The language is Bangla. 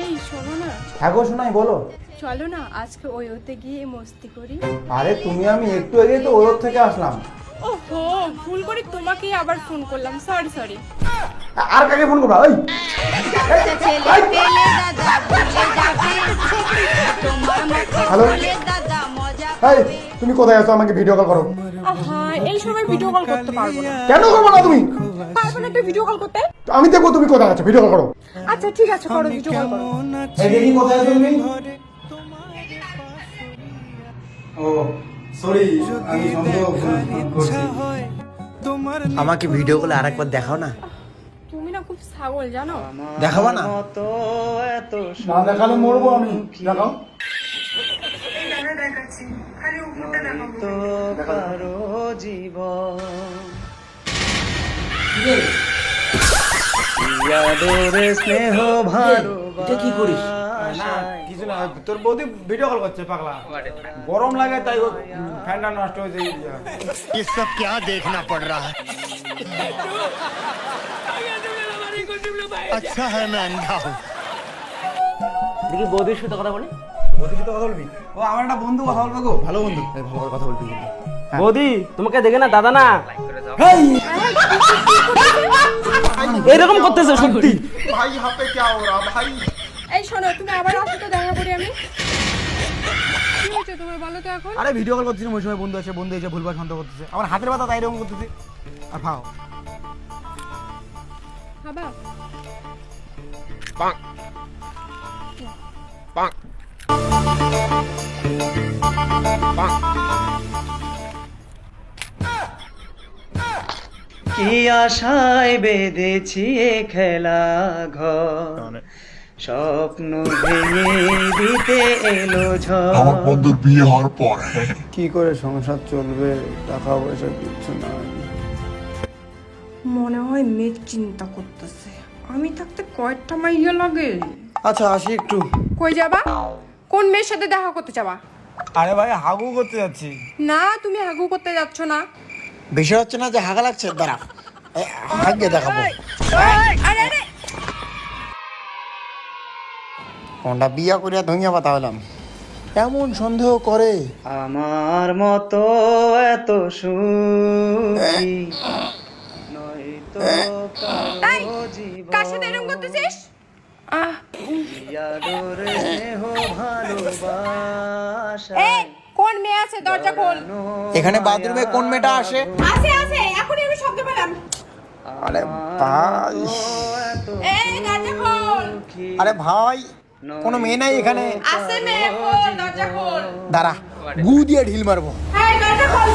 এই শোনো না। হ্যাঁ গো শোনাই বলো। চলো না আজকে ওই ওতে গিয়ে মস্তি করি। আরে তুমি আমি একটু আগে তো ওর থেকে আসলাম। ওহো ভুল করে তোমাকেই আবার ফোন করলাম সরি সরি আর কাকে ফোন করবা? ওই হ্যালো? এই! তুমি কোথায় আছো? আমাকে ভিডিও কল করো। হ্যাঁ এই সময় ভিডিও কল করতে পারব না। কেন করব না তুমি? একটু ভিডিও কল করতে? আমি দেখব তুমি কোথায় আছো ভিডিও কল করো। আচ্ছা ঠিক আছে করো ভিডিও কল করো। এই দেখি কোথায় আছো তুমি? ও সরি আমি সন্দেহ করছি। আমাকে ভিডিও কলে আরেকবার দেখাও না। তুমি না খুব ছাগল জানো? দেখাবা না? না দেখালে মরবো আমি। দেখাও। এটা কি করিস না কিছু না তোর বৌদি ভিডিও কল করছে পাগলা গরম লাগে তাই ও ফ্যানটা নষ্ট হয়েছে ये सब क्या देखना पड़ रहा है अच्छा है मैं अंधा हूँ দেখি বৌদির সাথে কথা বলি বৌদি তো কথা বলবি ও আমার একটা বন্ধু কথা বলবে গো ভালো বন্ধু এই ভালো করে কথা বলবি বৌদি তোমাকে দেখে না দাদা না? এরকম করতেছে সত্যি। ভাই হাতে কে ওরা ভাই? এই শোনো তুমি আবার আসো তো দেখা করি আমি। কি হয়েছে তোমার বলো তো এখন? আরে ভিডিও কল করছিলাম ওই সময় বন্ধু আছে বন্ধু এসে ভুলভাল সন্দেহ করতেছে। আমার হাতের ব্যথা তাই এরকম করতেছে। আর ভাও। বাবা কি আশায় বেঁধেছি খেলা ঘর? স্বপ্ন ভেঙে দিতে এলো আমার বন্ধুর বিয়ে হওয়ার পর। কি করে সংসার চলবে? টাকা পয়সা কিচ্ছু নাই। মনে হয় মেয়ে চিন্তা করতেছে। আমি থাকতে কয়েকটা মাইয়া লাগে। আচ্ছা আসি একটু। কই যাবা? কোন মেয়ের সাথে দেখা করতে যাবা? আরে ভাই হাগু করতে যাচ্ছি। না তুমি হাগু করতে যাচ্ছ না। বিষয় হচ্ছে না যে হাগা লাগছে? দাঁড়া দেখাবো। আরে কোনটা বিয়া করিয়া ধনিয়া পাতা হলাম এমন সন্দেহ করে। আমার মতো এত সুখী নয়তো তাই কারও জীবন কার সাথে এরকম করতেছিস? আহ। আদর স্নেহ ভালোবাসা এই কোন মেয়ে আছে? দরজা খোল। এখানে বাথরুমে কোন মেয়েটা আসে? আছে আছে এখনই আমি শব্দ পেলাম। আরে ভাই। এই দরজা খোল। আরে ভাই কোনো মেয়ে নাই এখানে। আছে মেয়ে খোল দরজা খোল। দাঁড়া গু দিয়ে ঢিল মারবো। খোল।